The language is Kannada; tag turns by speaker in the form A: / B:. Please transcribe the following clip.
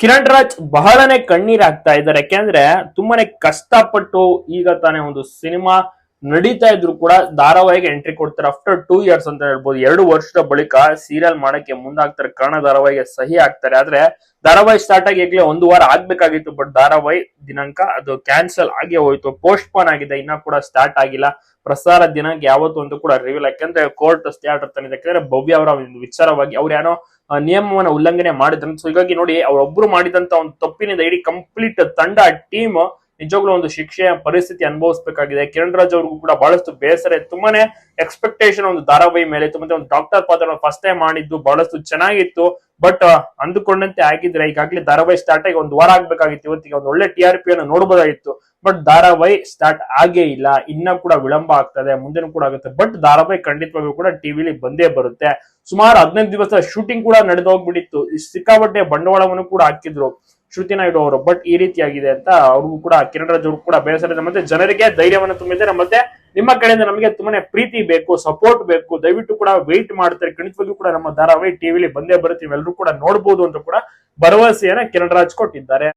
A: ಕಿರಣ್ ರಾಜ್ ಬಹಳನೇ ಕಣ್ಣೀರ್ ಹಾಕ್ತಾ ಇದ್ದಾರೆ. ಯಾಕೆಂದ್ರೆ ತುಂಬಾನೇ ಕಷ್ಟಪಟ್ಟು ಈಗ ತಾನೇ ಒಂದು ಸಿನಿಮಾ ನಡೀತಾ ಇದ್ರು ಕೂಡ ಧಾರಾವಾಹಿಗೆ ಎಂಟ್ರಿ ಕೊಡ್ತಾರೆ ಆಫ್ಟರ್ ಟೂ ಇಯರ್ಸ್ ಅಂತ ಹೇಳ್ಬೋದು. ಎರಡು ವರ್ಷದ ಬಳಿಕ ಸೀರಿಯಲ್ ಮಾಡಕ್ಕೆ ಮುಂದಾಗ್ತಾರೆ. ಕನ್ನಡ ಧಾರಾವಾಹಿಗೆ ಸಹಿ ಆಗ್ತಾರೆ ಆದ್ರೆ ಧಾರಾವಾಹಿ ಸ್ಟಾರ್ಟ್ ಆಗಿ ಈಗಲೇ ಒಂದು ವಾರ ಆಗ್ಬೇಕಾಗಿತ್ತು ಬಟ್ ಧಾರಾವಾಹಿ ದಿನಾಂಕ ಅದು ಕ್ಯಾನ್ಸಲ್ ಆಗಿ ಹೋಯ್ತು. ಪೋಸ್ಟ್ ಪೋನ್ ಆಗಿದೆ. ಇನ್ನ ಕೂಡ ಸ್ಟಾರ್ಟ್ ಆಗಿಲ್ಲ. ಪ್ರಸಾರ ದಿನಾಂಕ ಯಾವತ್ತು ಅಂತ ಕೂಡ ರಿವೀಲ್ ಯಾಕಂದ್ರೆ ಕೋರ್ಟ್ ಸ್ಟಾರ್ಟ್ ತಂದಿದೆ ಯಾಕಂದ್ರೆ ಭವ್ಯ ಅವರ ವಿಚಾರವಾಗಿ ಅವ್ರು ಏನೋ ನಿಯಮವನ್ನ ಉಲ್ಲಂಘನೆ ಮಾಡಿದ್ರು. ಸೊ ಹೀಗಾಗಿ ನೋಡಿ, ಅವರೊಬ್ರು ಮಾಡಿದಂತ ಒಂದು ತಪ್ಪಿನಿಂದ ಇಡೀ ಕಂಪ್ಲೀಟ್ ತಂಡ ಟೀಮ್ ನಿಜವಾಗ್ಲೂ ಒಂದು ಶಿಕ್ಷೆಯ ಪರಿಸ್ಥಿತಿ ಅನುಭವಿಸಬೇಕಾಗಿದೆ. ಕಿರಣ್ ರಾಜ್ ಅವ್ರಿಗೂ ಕೂಡ ಬಹಳಷ್ಟು ಬೇಸರ. ತುಂಬಾನೇ ಎಕ್ಸ್ಪೆಕ್ಟೇಷನ್ ಒಂದು ಧಾರಾವಾಹಿ ಮೇಲೆ ತುಂಬಾ ಒಂದು ಡಾಕ್ಟರ್ ಪಾತ್ರ ಫಸ್ಟ್ ಟೈಮ್ ಮಾಡಿದ್ದು ಬಹಳಷ್ಟು ಚೆನ್ನಾಗಿತ್ತು. ಬಟ್ ಅಂದುಕೊಂಡಂತೆ ಆಗಿದ್ರೆ ಈಗಾಗಲೇ ಧಾರಾವಾಹಿ ಸ್ಟಾರ್ಟ್ ಆಗಿ ಒಂದು ವಾರ ಆಗ್ಬೇಕಾಗಿತ್ತು. ಇವತ್ತಿಗೆ ಒಂದು ಒಳ್ಳೆ ಟಿ ಆರ್ ಪಿ ಅನ್ನು ನೋಡಬಹುದಾಗಿತ್ತು ಬಟ್ ಧಾರಾವಾಹಿ ಸ್ಟಾರ್ಟ್ ಆಗೇ ಇಲ್ಲ. ಇನ್ನ ಕೂಡ ವಿಳಂಬ ಆಗ್ತದೆ. ಮುಂದೆನೂ ಕೂಡ ಆಗುತ್ತೆ. ಬಟ್ ಧಾರಾವಾಹಿ ಖಂಡಿತವಾಗಿಯೂ ಕೂಡ ಟಿವಿಲಿ ಬಂದೇ ಬರುತ್ತೆ. ಸುಮಾರು ಹದಿನೈದು ದಿವಸ ಶೂಟಿಂಗ್ ಕೂಡ ನಡೆದು ಹೋಗ್ಬಿಟ್ಟಿತ್ತು. ಸಿಕ್ಕಾಪಟ್ಟೆ ಬಂಡವಾಳವನ್ನು ಕೂಡ ಹಾಕಿದ್ರು. ಶ್ರುತಿ ನಾಯ್ಡು ಅವರು. ಬಟ್ ಈ ರೀತಿಯಾಗಿದೆ ಅಂತ ಅವ್ರಿಗೂ ಕೂಡ, ಕಿರಣ್ ರಾಜ್ ಕೂಡ ಬೇಸರ ಮತ್ತೆ ಜನರಿಗೆ ಧೈರ್ಯವನ್ನು ತುಂಬಿದ್ದಾರೆ. ಮತ್ತೆ ನಿಮ್ಮ ಕಡೆಯಿಂದ ನಮಗೆ ತುಂಬಾನೇ ಪ್ರೀತಿ ಬೇಕು ಸಪೋರ್ಟ್ ಬೇಕು. ದಯವಿಟ್ಟು ಕೂಡ ವೆಯ್ಟ್ ಮಾಡ್ತಾರೆ. ಖಂಡಿತವಾಗಿಯೂ ಕೂಡ ನಮ್ಮ ಧಾರಾವಾಹಿ ಟಿವಿಲಿ ಬಂದೇ ಬರುತ್ತೆ. ಎಲ್ಲರೂ ಕೂಡ ನೋಡಬಹುದು ಅಂತ ಕೂಡ ಭರವಸೆಯನ್ನ ಕಿರಣ್ ರಾಜ್ ಕೊಟ್ಟಿದ್ದಾರೆ.